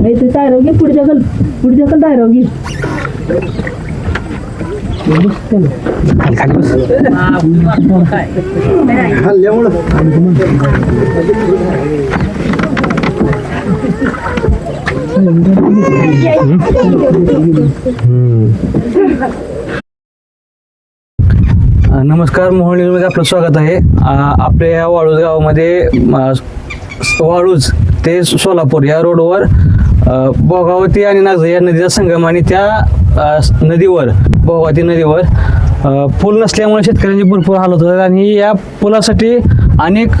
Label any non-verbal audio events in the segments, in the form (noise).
नाही ते टायराव घे पुढच्या ढकल पुढे ढकल टायराव घे. खाली खाली बस नमस्कार मोहन न्यूजमध्ये आपलं स्वागत आहे. आपल्या या वाळूज गावामध्ये अ, स- वाळूज ते सोलापूर या रोडवर भोगावती आणि नागझ या नदीचा संगम आणि त्या नदीवर भोगावती नदीवर पूल नसल्यामुळे शेतकऱ्यांची भरपूर हाल होत होतात आणि या पुलासाठी अनेक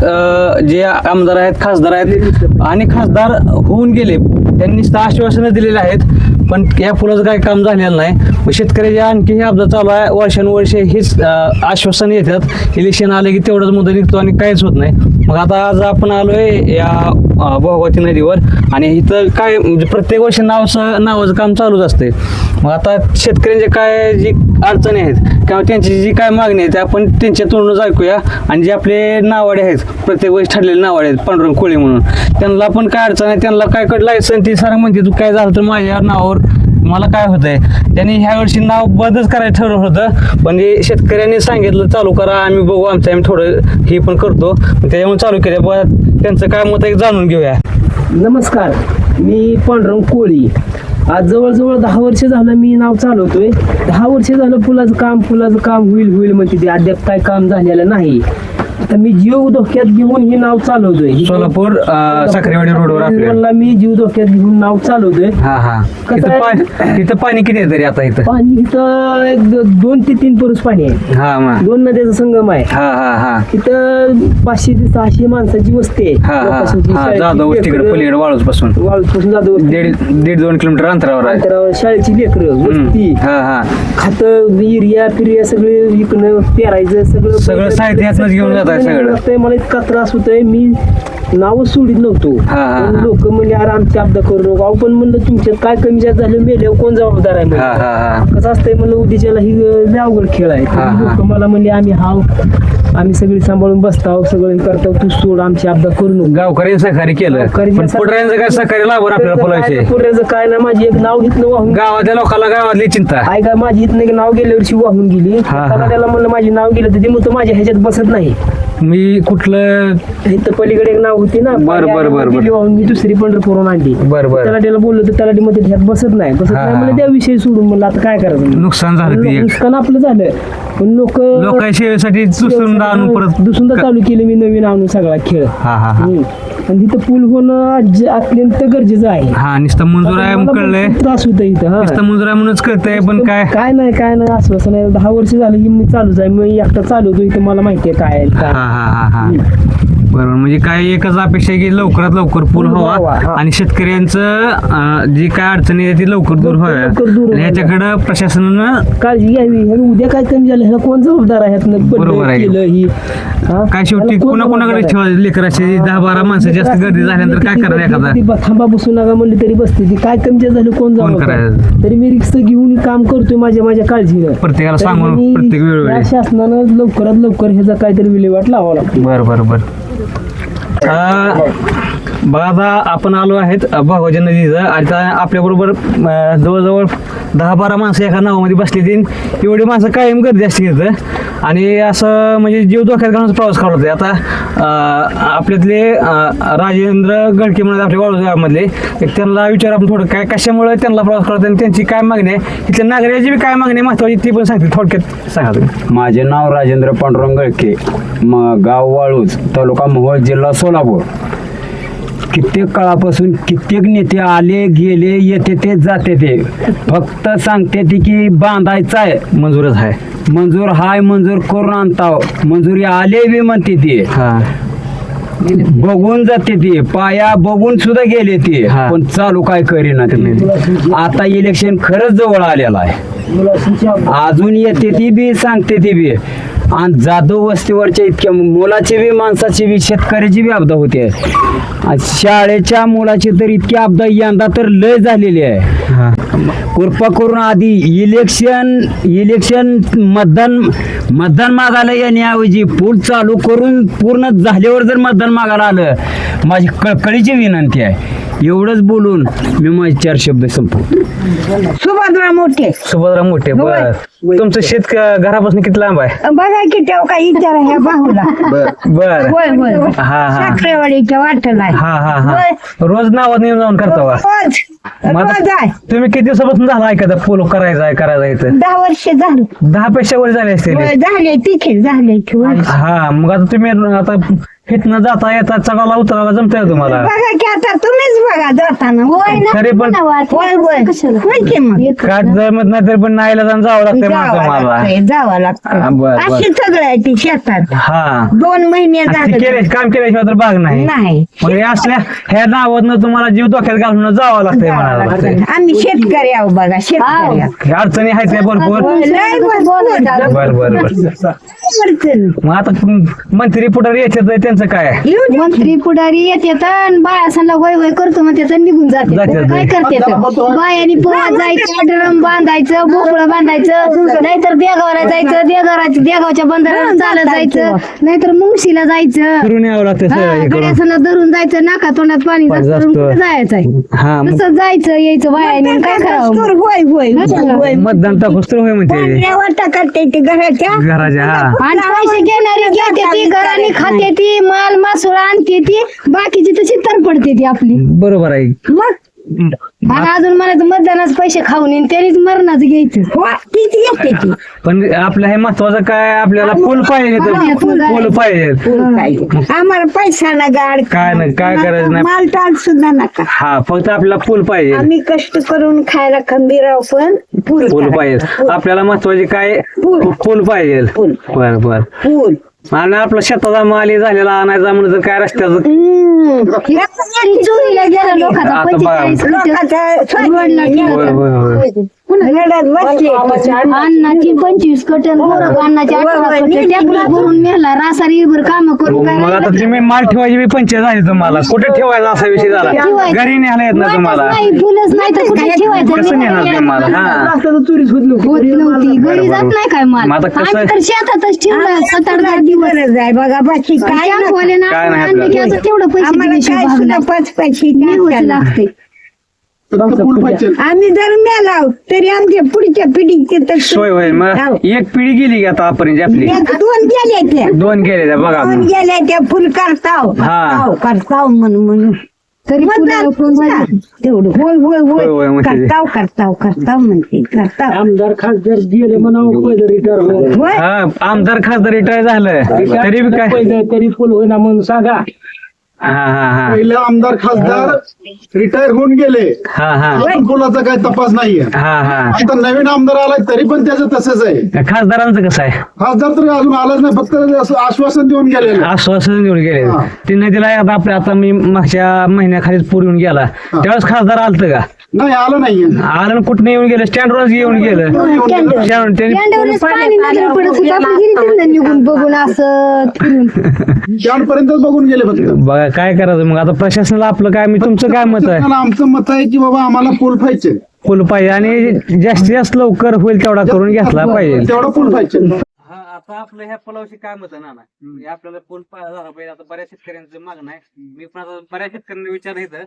जे आमदार आहेत खासदार आहेत अनेक खासदार होऊन गेले. त्यांनी आश्वासनं दिलेली आहेत पण या पुलाचं काही काम झालेलं नाही. मग शेतकऱ्याच्या आणखी हे अपघात चालू आहे. वर्षानुवर्षे हेच आश्वासन येतात इलेक्शन आले की तेवढंच मुद्दा निघतो आणि काहीच होत नाही. मग आता आज आपण आलोय या अं, भोगावती नदीवर आणि इथं काय म्हणजे प्रत्येक वर्षी नावचं नावाचं काम चालूच असते मग आता शेतकऱ्यांचे काय जी अडचणी आहेत किंवा त्यांची जी काय मागणी आहे ते आपण त्यांच्या तोंडूनच ऐकूया. आणि जे आपले नावाडे आहेत प्रत्येक वर्षी ठरलेले नावाडे आहेत पांडुरंग कोळी म्हणून. त्यांना पण काय अडचण आहे? त्यांना काय कड लायसन ती सारा म्हणते तू काय झालं तर माझ्या नावावर मला काय होतंय? त्यांनी ह्या वर्षी नाव बंदच करायचं ठरवलं होतं. पण हे शेतकऱ्यांनी सांगितलं चालू करा आम्ही बघू आमचं आम्ही थोडं हे पण करतो. त्याच्यामुळे चालू केलं. बघा त्यांचं काय मत आहे जाणून घेऊया. नमस्कार. मी पांडुरंग कोळी. आज जवळजवळ दहा वर्ष झालं मी नाव चालवतोय. दहा वर्ष झालं पुलाचं काम पुलाचं काम होईल होईल म्हणते ते. अद्याप काय काम झालेलं नाही. आता मी जीव धोक्यात घेऊन हे नाव चालवतोय. सोलापूर साखरेवाडी रोडवर आपल्या. मी जीव धोक्यात घेऊन नाव चालवतोय. हा हा. कसं आहे? पाणी किती आहे तरी आता इथं? पाणी इथं एक दो- दोन ते तीन पुरुष पाणी आहे. हा मग. दोन नद्याचा संगम आहे. हा हा हा. तिथं पाचशे ते सहाशे माणसाची वस्ती आहे. हा हा. लोकांची हा शाळेची जाधव तिकडे लेकरं, पलीकडे वाळूच पासून वाळूपासून जाधव वस्ती. दीड दीड दोन किलोमीटर अंतरावर आहे. अंतरावर शाळेची लेकरं वस्ती. हा हा. खात युरिया फिरिया सगळे विकणं पेरायचं सगळं सगळं साहित्य यातनंच घेऊन जात आहे सगळं. लागतंय. मला इतका त्रास होतोय. मी नावच सोडित नव्हतो. हा, हा, हा. लोक म्हणजे अरे आमची अब्दा करू नको. अहो पण म्हणलं तुमच्यात काय कमी जास्त झालं मेल्यावर कोण जबाबदार आहे हा म्हणलं. हा हा कसं असतंय म्हणलं उद्याच्याला ही लय अवघड खेळ आहे. हा, हा. लोक मला म्हणले आम्ही हाव. आम्ही सगळी सांभाळून बसताव सगळं करताव. तू सोड आमची अब्दा करू नको. गावकऱ्यांनी सहकार्य केलं. गावकऱ्यांनी पण सहकार्य- पुढऱ्यांचं काय सहकार्य लाभर आपल्याला बोलायचे काय ना माझी एक नाव घेतलं वाहून गावातल्या लोकांना गावातली चिंता. काय काय माझी इथनं एक नाव गेल्या वर्षी वाहून गेली. हा, हा. त्याला त्याला म्हणलं माझी नाव गेलं तर ते म्हणतो माझ्या ह्याच्यात बसत नाही. मी कुठलं इथं पलीकडे एक नाव होती ना बर, बर, बर, बर. गेली वाहून मी दुसरी पंढरपूरहून आणली बर बर. त्याला त्याला बोललो तर त्याला मध्ये ह्यात बसत नाही बसत हा, नाही हा. म्हणजे त्या विषयी सोडून. म्हणलं आता काय करायचं? नुकसान झालं ते एक. नुकसान आपलं झालं. पण लोक लोकांच्या सेवेसाठी दुसरून आणून परत दुसऱ्यांदा चालू केलं मी नवीन आणून सगळा खेळ. हा हा हा. हम्म. पण तिथं पूल होणं आज अत्यंत गरजेचं आहे. हा नुसतं मंजूर आहे कळलंय. भरपूर त्रास होतो इथं हा. नुसतं मंजूर आहे म्हणूनच कळतंय पण काय? काय नाही काय नाही आश्वासन आहे दहा वर्ष झालं की मी चालूच आहे. मी एकटा चालवतो इथं मला माहिती आहे काय आहे हा. काय हा हा हा. बरोबर. म्हणजे काय एकच अपेक्षा आहे की लवकरात लवकर पूल व्हावा हा. आणि शेतकऱ्यांचं अं, जी काय अडचणी आहे ती लवकर दूर व्हाव्या. लवकर दूर आणि ह्याच्याकडं प्रशासनानं काळजी घ्यावी. उद्या काय कमी झालं ह्याला कोण जबाबदार आहे? ह्यातनं बरोबर पडलं, आहे. केलं ही? हा? काय शेवटी ह्याला कोण कुणा कुणाकडे जबाबदार आहे? ठेवायचं? लेकराचे दहा बारा माणसं जास्त गर्दी झाल्यानंतर काय करायचं एखादा ती ब- थांबा बसू नका म्हणली तरी बसते ती. काय कमी झालं कोण जबाबदार? करायचं? तरी मी रिक्षा घेऊन काम करतोय माझ्या माझ्या काळजीनं. प्रत्येकाला सांगून प्रत्येक वेळोवेळी. शासनानं लवकरात लवकर ह्याचा काहीतरी विल्हेवाट लावावा लागतो. बर बर बर. अं, बघा आता आपण आलो आहेत भागवजा नदीचं. आता आपल्याबरोबर जवळजवळ दहा बारा माणसं एका नावामध्ये बसली तीन एवढी माणसं कायम गर्दी असते तिथं आणि असं म्हणजे जीव धोक्यात घालून प्रवास करत होते. आता आपल्यातले राजेंद्र गडके म्हणत आपल्या वाळू गावामधले त्यांना विचार आपण थोडं काय कशामुळे त्यांना प्रवास करतात आणि त्यांची काय मागणी आहे? इथल्या नागरिकाची बी काय मागणी आहे महत्वाची ती पण सांगते थोडक्यात सांगा तुम्ही. माझे नाव राजेंद्र पांडुरंग गळके म गाव वाळूज तालुका मोहोळ जिल्हा सोलापूर. कित्येक काळापासून कित्येक नेते आले गेले येते ते जाते ते. फक्त सांगते ती की बांधायचं आहे. मंजूरच आहे. मंजूर हाय मंजूर करून आणताव. मंजुरी आले बी म्हणते ती. हां. बघून जाते ती. पाया बघून सुद्धा गेले ती. हा. पण चालू काय करीना ती. आता इलेक्शन खरंच जवळ आलेलं आहे. अजून येते ती बी सांगते ती बी. आणि जाधव वस्तीवरच्या इतक्या मुलाची बी माणसाची बी शेतकऱ्याची बी अपदा होते. शाळेच्या मुलाची तर इतकी अपदा यंदा तर लय झालेली आहे. हां. कृपा करून आधी इलेक्शन इलेक्शन मतदान मतदान मागायला येण्याऐवजी पूल चालू करून पूर्ण झाल्यावर जर मतदान मागायला आलं माझी कळकळीची विनंती आहे. एवढंच बोलून मी माझे चार शब्द संपवतो. सुभद्रा मोठे. सुभद्रा मोठे बर. तुमचं शेत क- घरापासून किती लांब आहे? बघा की तेव्हा काही विचार ह्या बाहूला. बर. होय होय होय. हा हा. साखरेवाडीच्या वाटेला आहे. हा हा हा. रोज नावात येऊन जाऊन करता रोज. रोज आहे. तुम्ही किती दिवसापासून झाला ऐकता? पोलो करायचा आहे करायचा आहे दहा वर्ष झाली. दहा पेक्षा वर झाले असतील. होय, झाले तिथे झाले की हा मग आता तुम्ही आता इथनं जाता येता चढायला उतरायला जमतंय तुम्हाला. बघा की आता तुम्हीच बघा जाताना. होय ना तरी पण होय होय होय की मग? काय जमत नाही तरी पण नाईला जाऊन जावं लागतंय जावं लागतंय हा, लागतं बर, बर. अशी सगळं आहे ती शेतात. हा. दोन महिने आणि ते झाले केले काम केल्याशिवाय तर भाग नाही. नाही. मग हे असल्या ह्या नावातनं तुम्हाला जीव धोक्यात घालून जावं लागतंय जावं म्हणायला लागतंय. लागतं. आम्ही शेतकरी आहो बघा शेतकरी आहो. हे अडचणी आहेत त्या भरपूर. लय भरपूर. बर बर बर. अडचण. मग आता मंत्री पुढारी येतात त्यांचं काय? येऊ दे. मंत्री पुढारी आणि बायासांना वय वय करतो मग त्याचं निघून जाते. काय करते बायानी पोहात जायचं ड्रम बांधायचं भोपळं बांधायचं नाहीतर देगावला जायचं देगावच्या देगावच्या बंदराला चालत जायचं नाहीतर मुंगशीला जायचं. फिरून यावं लागतं सगळं हे करून गड्यासना धरून जायचं नाका तोंडात पाणी पाणी जास्त करून जास्त. कुठं जायचंय हा मग तसं जायचं यायचं बायाने काय करावं? तर होय होय होय, होय. मतदान टाकूस तर होय म्हणते. पांढऱ्या वाटा करते ते घराच्या. घराच्या हा. आणि पैसे घेणारी घेते ती घराने खाते ती. माल मासुळ आणते ती बाकीची तशी तर पडते ती आपली. बरोबर आहे. मग? आणि अजून मला तर मतदानाचे पैसे खाऊन येईन त्यांनीच मरणाचं घ्यायचं. हो, येते ती. पण आपलं हे महत्वाचं काय? आपल्याला पूल पाहिजे तर पूल पाहिजे. आम्हाला पैसा ना गाड. काय नाही काय करायचं नाही. माल टाळ सुद्धा नका. हा फक्त आपल्याला पूल पाहिजे. आम्ही कष्ट करून खायला खंबीराव पण पूल पूल करा. पाहिजे. आपल्याला महत्त्वाचे काय. पूल पाहिजे. पूल. बर बर. पूल आणि आपला शेताचा माल हे झालेला आणायचा म्हणून तर काय रस्त्याचं हम्म. चोरीला गेला लोकांचा आता बघा. पंचेचाळीस कोटी लोकांचा रोडला गेला. होय होय होय रडत बसले अन्नाची पंचवीस कटन गोरख अन्नाची होय, अठरा होय. कटन ट्रॅक्टर भरून रासारी भर काम करून काय मग आता तुम्ही माल ठेवायची बी पंचायत झाली तुम्हाला. कुठे ठेवायचा असा विषय झाला. घरी न्यायला येत नाही तुम्हाला? नाही फुलच नाही तर कुठे ठेवायचं? कसं नेणार तुम्हाला हा. होत नव्हती होत नव्हती. घरी जात नाही काय माल? मग आता कसं- आम्ही तर शेतातच ठेवलं सात आठ दहा दिवस. आहे बघा बाकी काय काय ना आणले की. असं तेवढं पैसे आम्हाला दिल्याशिवाय काय सुद्धा भागणार. पाच पैसे. लागते. आम्ही जर मेलाव तरी आमच्या पुढच्या पिढीचे तर सोय हो. मग एक पिढी गेली की आता आतापर्यंत आपली एक दोन गेले ते दोन गेले त्या बघा. दोन गेले ते फुल करताव. हा. करताव, म्हणून म्हणून तरी? तेवढं. होय होय होय, होय होय. करताव करताव करताव म्हणते करताव. आमदार खासदार गेले म्हणावं रिटायर हो होय. हा आमदार खासदार रिटायर झालं. तरी बी काय तरी फुल होईना म्हणून सांगा. पहिले आमदार खासदार रिटायर होऊन गेले. हा हा. पुलाचा काही तपास नाहीये. हा हा. आता नवीन आमदार आलाय तरी पण त्याचं तसंच आहे. खासदारांचं कसं आहे? खासदार तर अजून आलाच नाही फक्त असं आश्वासन देऊन गेलेलं. आश्वासन देऊन गेले हा. तिने तिला आता आपल्या आता मी मागच्या महिन्याखालीच पूर येऊन गेला. त्यावेळेस खासदार आलत का? नाही आलं नाहीये. आलं कुठं येऊन गेलं? स्टँडवरच येऊन गेलं. त्यांनी- गेली बघून असं फिरून. त्यापर्यंतच (laughs) बघून गेले फक्त. बघा काय करायचं? मग आता प्रशासनाला आपलं काय? मी तुमचं काय मत आहे? प्रशासनाला आमचं मत आहे की बाबा आम्हाला पूल पाहिजे. पूल पाहिजे आणि जास्तीत जास्त लवकर होईल तेवढा करून घेतला पाहिजे. तेवढा पूल पाहिजे. हा आता आपलं ह्या पुलावशी काय मत आहे ना आपल्याला पूल झाला पाहिजे. आता बऱ्याच शेतकऱ्यांचं मागणं आहे. मी पण आता बऱ्याच शेतकऱ्यांना विचार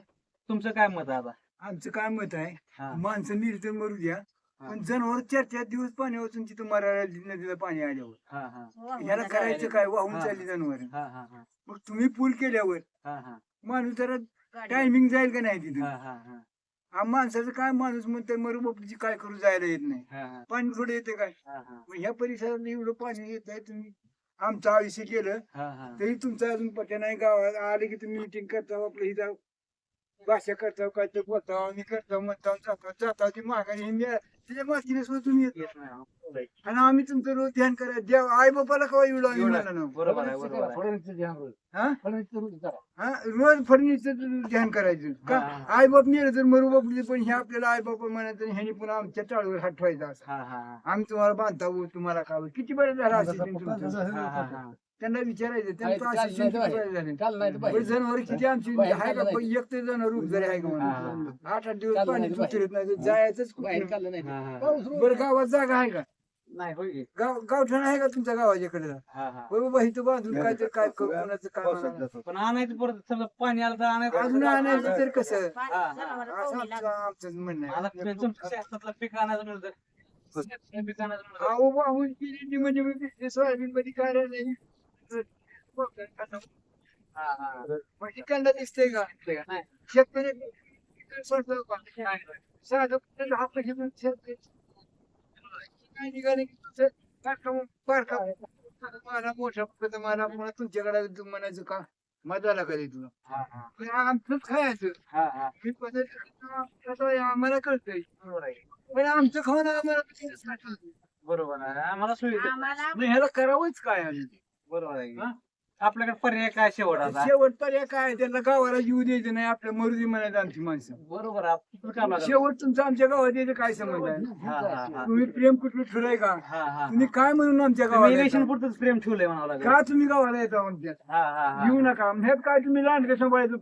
तुमचं काय मत आहे आता? आमचं काय मत आहे? हा. माणसं तर मरू द्या. पण जनावर चार चार दिवस पाणी वाचून तिथं मरायला नदीला पाणी आल्यावर. हा हा. याला करायचं काय? वाहून चालली जनावर. हा हा हा. मग तुम्ही पूल केल्यावर हा हा. माणूस जरा टायमिंग जाईल का नाही तिथं? हा हा हा. हा माणसाचं काय? माणूस म्हणतोय मरू बापलीची काय करू जायला येत नाही. हा हा. पाणी थोडं येते काय? हा हा. मग ह्या परिसरात एवढं पाणी येत आहे तुम्ही आमचं आयुष्य केलं हा हा. तरी तुमचं अजून पत्या नाही गावात. आले की तुम्ही मिटिंग करता आपलं हिथं भाषा करता काय ते बोलता आणि करता म्हणता जाता जाता ती माघारी त्याच्या मागची सुद्धा तुम्ही येत येत नाही, हा. आणि आम्ही तुमचं रोज ध्यान करा. देव आई बापाला कवा एवढं आम्ही. म्हणलं ना बरोबर आहे बरोबर आहे. हा? हा? रोज फर्निचर ध्यान करायचं. का? हा, हा. आई बाप नेलं तर मरू बाप पण हे आपल्याला आई बाप म्हणायचं आणि ह्यानी पुन्हा आमच्या टाळूवर हात ठेवायचा असं. हा हा हा. आम्ही तुम्हाला बांधता हो तुम्हाला खावं किती बरं झालं असेल तुमचं? हा हा हा. त्यांना विचारायचं त्यांचं किती झालं जनावर किती आमची आहे का? एक ते जनावर जरी आहे का म्हणून? आठ आठ दिवस पाणी उतरत नाही जायचंच. बरं गावात जागा आहे का? नाही होय की. गाव गावठाण आहे का तुमच्या गावाच्याकडे हा, हा. होय बाबा इथं बांधून काय तर काय करू कोणाचं काय. पण आणायचं परत समजा पाणी आलं तर आणायचं अजून आणायचं तर कसं. असं आमचं म्हणणं आहे. पीक आणायचं म्हणलं तर. अहो वाहून म्हणजे सोयाबीन मध्ये काय नाही. शेतकरी सोडतो का? शेतकरी मला मोठा मला पुन्हा तुमच्याकडे म्हणायचं का मजाला कधी तुला हा, हा. आमचंच खायचं हा, हा. मी पद्धत आम्हाला कळतंय पण आमचं खाऊन आम्हाला? बरोबर आहे आम्हाला सुविधा ह्याला करावंच काय? बरोबर आहे की. हा? आपल्याकडे पर्याय काय शेवट शेवट पर्याय काय त्यांना गावाला जीव द्यायचं नाही आपल्या मरुदी म्हणायचं आमची माणसं बरोबर आहे. आपलं काम लागलं. शेवट तुमचं आमच्या गावात यायचं काय संबंध आहे हा, हा, हा. तुम्ही प्रेम कुठलं ठेवलंय का हा, हा. तुम्ही काय म्हणून आमच्या तुम्ही गावाला इलेक्शन येता? पुरतच प्रेम ठेवलंय म्हणावं लागेल का तुम्ही गावाला येता हा, हा, हा. येऊ नका ह्यात काय तुम्ही लांडगे सांभाळायचं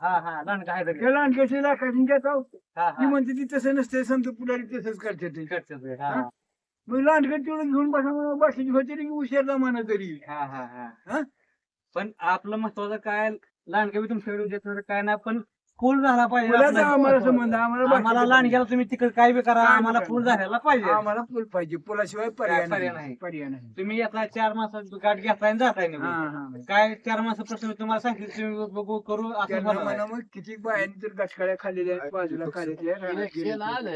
हा, हा. आहे तरी. त्या लांडग्याशी लाखाची घेता हा, ती हा. म्हणते ती तसं नसते समजा पुढारी तसंच करते ते करतात ते. हा, हा? मग लांडगं तेवढं घेऊन बसा म्हणून बसायची होती रे की उशीरला म्हणा तरी हा, हा, हा. हा? पण आपलं महत्वाचं काय लांडगा तुमच्याकडे काय नाही पण पूल झाला पाहिजे फुलाचा आपला. आम्हाला संबंध आम्हाला आम्हाला बाकीचं लांडग्याला तुम्ही तिकडे काय बी करा काय बी आम्हाला करा. पूल झालेला पाहिजे आम्हाला पूल पाहिजे पुलाशिवाय पर्याय पर्याय नाही नाही. पर्याय नाही तुम्ही येता चार माणसात गाठ घेताय आणि जाताय निघून. हा. काय चार माणसापासून तुम्हाला सांगितलं तुम्ही बघू करू असं त्यांना म्हणा. मग किती बायांनी तर गटकाळ्या खाल्लेल्या आहेत बाजूला खाल्लेल्या इलेक्शन आलं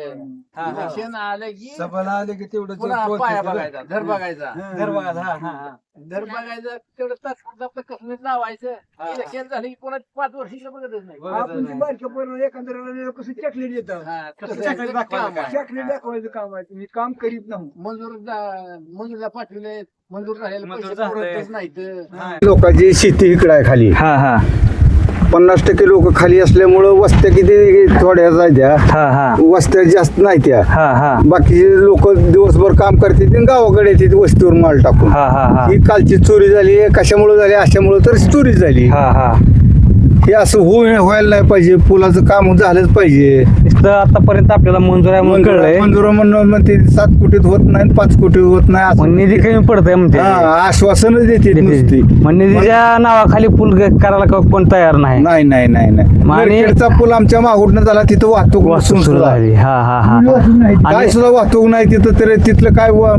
हा, हा. इलेक्शन आलं की सभाला आले की तेवढं पुन्हा पाया बघायचा धर बघायचा धर बघा, हा, हा, हा. धर बघायचं तेवढं तात्पुरतं आपलं कसं लावायचं हा. इलेक्शन झालं की पुन्हा पाच वर्षाला बघतच नाही बघतच आपण ती नाही. बारक्या पोराला एखाद्याला कसं चॉकलेट देतात हा, चॉकलेट दाखवायचं काम आहे. काय? चॉकलेट दाखवायचं काम आहे तुम्ही काम करीत नाही मंजूर दा- मंजूरला पाठवले मंजूर झालेले मंजूर पैसे झालंय. पुरतच नाहीत हा. लोकांची शेती इकडे आहे खाली हा हा पन्नास टक्के लोक खाली असल्यामुळं वस्त्या किती थोड्या जायत्या हा हा. वस्त्या जास्त नाही त्या हा. हा बाकीचे लोक दिवसभर काम करते गावाकडे येते वस्तीवर माल टाकून. हा हा हा. ही कालची चोरी झाली कशामुळे झाली अशामुळे तर चोरी झाली. हा हा. हे असं होऊ व्हायला नाही पाहिजे. पुलाचं काम झालंच पाहिजे. नुसतं आतापर्यंत आपल्याला मंजूर आहे म्हणून कळलंय. मंजूर म्हणून म्हणते सात कोटीत होत नाही आणि पाच कोटीत होत नाही मग असं निधी कमी पडतंय म्हणते. हा, आश्वासनच देते नुसती. मग निधीच्या नावाखाली पूल ग- करायला का- कोण तयार नाही. नाही नाही नाही नाही. मग आणि- नरखेडचा पूल आमच्या मागुडनं झाला तिथं वाहतूक वास्तू सुरू सुरू झाली. झाली. हा हा हा काय आणि- सुद्धा वाहतूक नाही तिथं तर तिथलं काय व-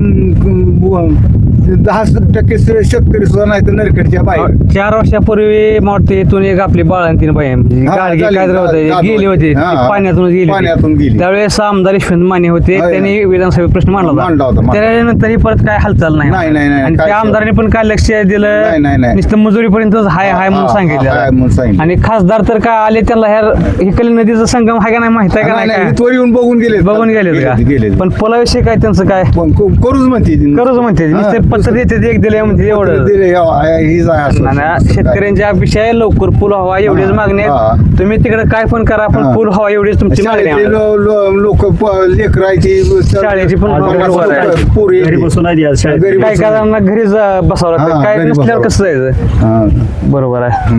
दहा टक्के शेतकरी सुद्धा नाही तर नरखेडच्या बाहेर. चार वर्षापूर्वी मला वाटतं इथून एक आपली म्हणजे हा, गाडगी झाली, काय तर होते. गेली होती हा, हा. पाण्यातून गेली होती. त्यावेळेस आमदार यशवंत माने होते हा, त्यांनी विधानसभेत प्रश्न मांडला मांडला होता, होता मांडला. त्यानंतरही परत काय हालचाल नाही नाही, नाही, नाही, आणि काय त्या केलं? आमदारांनी पण काय लक्ष दिलं नाही, नाही, नाही. नुसतं मजुरीपर्यंत हाय हाय म्हणून हा, हाय सांगितलं म्हणून सांगितलं. आणि खासदार तर काय आले त्याला ह्या हिकली नदीचा संगम आहे का नाही माहीत आहे का नाही, नाही नाही, काय? इथवर येऊन बघून गेले बघून गेले का गेले पण पुलाविषयी काय त्यांचं काय करूच म्हणते ती. करूच म्हणते हा. नुसते पत्र देते एक दिले म्हणते एवढं दिले, हे- हे- असं. शेतकऱ्यांच्या विषय लवकर पूल हवा एवढीच मागणी आहे हा. तुम्ही तिकडे काय पण करा पण हा. पूल हवा एवढीच तुमची मागणी आहे आम्हाला. लोक लेकरायची शाळेची पण. पोरी घरी बसून काय काय जणांना घरी जा- बसावं हा, लागतं काय घरी नसल्यावर बसावं. कसं जायचं बरोबर आहे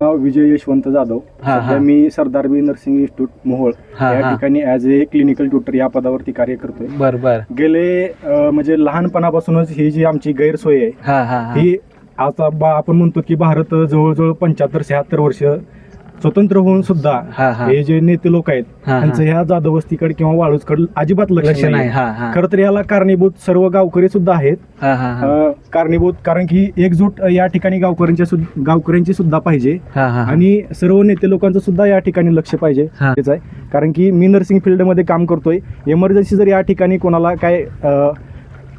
नाव विजय यशवंत जाधव हा, हा. सध्या मी Sardar B nursing institute Mohol हा, या हा. ठिकाणी ॲज ए क्लिनिकल ट्युटर या पदावरती कार्य करतोय बर बर गेले अ, म्हणजे लहानपणापासूनच ही जी आमची गैरसोय आहे हा हा हा. ही आता बा आपण म्हणतो की भारत जवळजवळ पंच्याहत्तर शहात्तर वर्ष स्वतंत्र होऊन सुद्धा हा, हा. हे जे नेते लोक आहेत हा, हा. त्यांचं ह्या जाधव वस्तीकडे किंवा वाळूजकडे अजिबात लक्ष लक्ष नाही नाही हा हा खरं तर याला कारणीभूत सर्व गावकरी सुद्धा आहेत हा हा हा. अ, कारणीभूत कारण की एकजूट या ठिकाणी गावकऱ्यांच्या सुद्ध- गावकऱ्यांची सुद्धा पाहिजे हा हा हा. आणि सर्व नेते लोकांचं सुद्धा या ठिकाणी लक्ष पाहिजे हा. तेच आहे कारण की मी नर्सिंग फील्डमध्ये काम करतोय इमर्जन्सी जर या ठिकाणी कोणाला काय अ,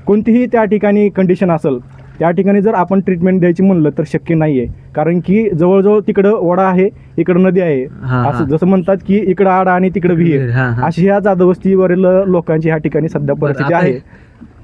कोणतीही त्या ठिकाणी कंडिशन असेल त्या ठिकाणी जर आपण ट्रीटमेंट द्यायची म्हणलं तर शक्य नाही आहे कारण की जवळजवळ तिकडं ओढा आहे इकडं नदी आहे. असं जसं म्हणतात की इकडं आड आणि तिकडं विहीर. अशी ह्या जाधवस्तीवरील लोकांची ह्या ठिकाणी सध्या परिस्थिती आहे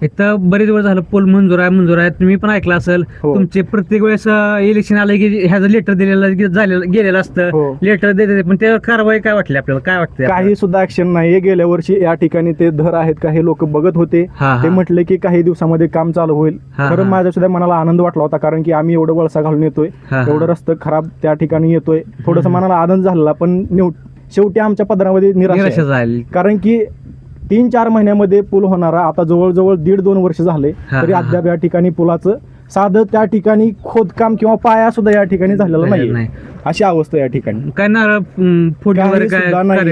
इथं बरेच वेळ झालं पोल मंजूर आहे मंजूर आहे तुम्ही पण ऐकलं असेल हो. तुमचे प्रत्येक वेळेस इलेक्शन आलं की ह्याचं लेटर दिलेलं गे- झालेलं गेलेलं असतं हो. लेटर देते पण त्यावर कारवाई काय वाटली आपल्याला काय वाटते काही सुद्धा ऍक्शन नाही गेल्या वर्षी या ठिकाणी ते धर आहेत का हे लोक बघत होते हा, हा. ते म्हटले की काही दिवसामध्ये काम चालू होईल हा, खरं हा. माझ्या सुद्धा मनाला आनंद वाटला होता कारण की आम्ही एवढं वळसा घालून येतोय हा, हा. एवढं रस्तं खराब त्या ठिकाणी येतोय थोडस मनाला आनंद झाला पण नेव- शेवटी आमच्या पदरामध्ये निराशा निराशा आहे. झाली कारण की तीन चार महिन्यामध्ये पूल होणारा आता जवळजवळ दीड दोन वर्ष झाले तरी अद्याप या ठिकाणी पुलाचं साधं त्या ठिकाणी खोदकाम किंवा पाया सुद्धा या ठिकाणी झालेला नाही. अशी अवस्था या ठिकाणी. काय नाही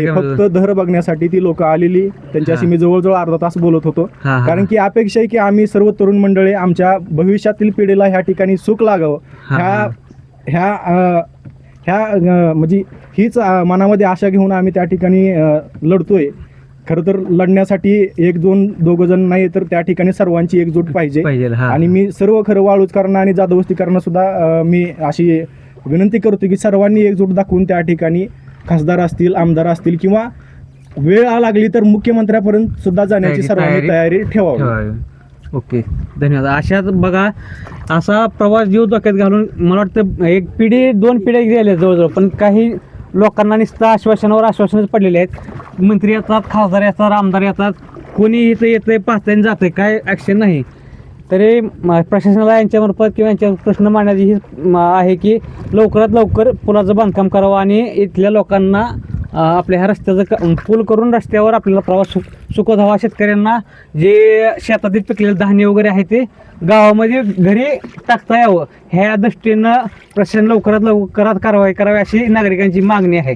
फक्त धर बघण्यासाठी ती लोक आलेली. त्यांच्याशी. मी जवळजवळ अर्धा तास बोलत होतो. कारण की अपेक्षा आहे की आम्ही सर्व तरुण मंडळी आमच्या भविष्यातील पिढीला ह्या ठिकाणी सुख लागावं. ह्या. ह्या ह्या म्हणजे हीच मनामध्ये आशा घेऊन आम्ही त्या ठिकाणी लढतोय. खरं तर लढण्यासाठी एक दोन दोघ जण नाही तर त्या ठिकाणी सर्वांची एकजूट पाहिजे. पाहिजे हा. आणि मी सर्व खरं वाळूजकारांना आणि जाधवस्तीकरांना सुद्धा अं, मी अशी विनंती करतो की सर्वांनी एकजूट दाखवून त्या ठिकाणी खासदार असतील आमदार असतील किंवा वेळ आ लागली तर मुख्यमंत्र्यापर्यंत सुद्धा जाण्याची सर्वांनी तयारी. ठेवावी. ठेवावी. ओके. धन्यवाद. अशाच बघा असा प्रवास जीव धोक्यात घालून मला वाटतं एक पिढी दोन पिढ्या गेल्या जवळजवळ पण काही लोकांना नुसतं आश्वासनावर आश्वासनच पडलेले आहेत. मंत्री येतात खासदार येतात आमदार येतात. कोणी इथं येतं आहे पाहता आणि आहे काय ॲक्शन नाही. तरी प्रशासनाला यांच्यामार्फत किंवा यांच्या प्रश्न मांडण्याची ही आहे की लवकरात लवकर पुलाचं बांधकाम करावं आणि इथल्या लोकांना आपल्या ह्या रस्त्याचं पूल करून रस्त्यावर आपल्याला प्रवास सुख सुखद हवा शेतकऱ्यांना जे शेतातील पिकलेलं धान्य वगैरे आहे ते गावामध्ये घरी टाकता यावं. ह्या दृष्टीनं प्रशासन लवकरात लवकरात कारवाई करावी अशी नागरिकांची मागणी आहे.